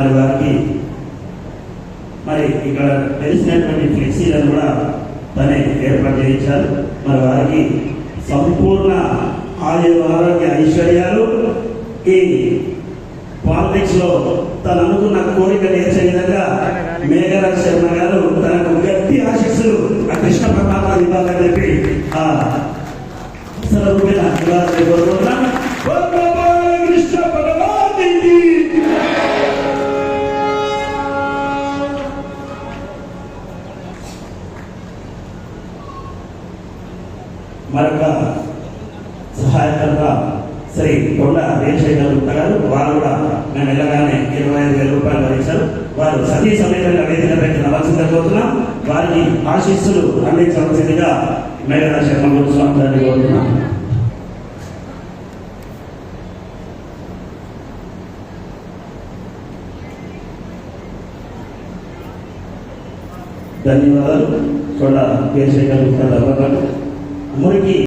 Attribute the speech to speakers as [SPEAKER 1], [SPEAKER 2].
[SPEAKER 1] మరి వారికి మరి ఇక్కడ తెలిసినటువంటి ఫ్లెక్సీలను కూడా తనే ఏర్పాటు చేయించారు. మరి వారికి సంపూర్ణ ఆయుర ఆరోగ్య ఐశ్వర్యాలు ఈ పాలిటిక్స్లో తను అనుకున్న కోరిక నేర్చే విధంగా మేఘరాజ్ శర్మ గారు తనకు గట్టి ఆశీస్సులు ఆ కృష్ణ పరమాత్మ ఇవ్వాలని చెప్పి ఆ సర్వరూపిణ మరొక సహాయకర్త శ్రీ కొండ వీరశేఖర్ గుప్తా గారు వారు కూడా మేము వెళ్ళగానే ఇరవై ఐదు వేల రూపాయలు భరించారు. వారు సతీ సమయంలో వేదిక పెట్టి నవలసిందిగా కోరుతున్నాం. వారికి ఆశీస్సులు అందించవలసిందిగా మేఘనా శర్మ గురు స్వామి గారిని కోరుతున్నాం. ధన్యవాదాలు. కొండ వీరశేఖర్ గుప్తా గారు మురికి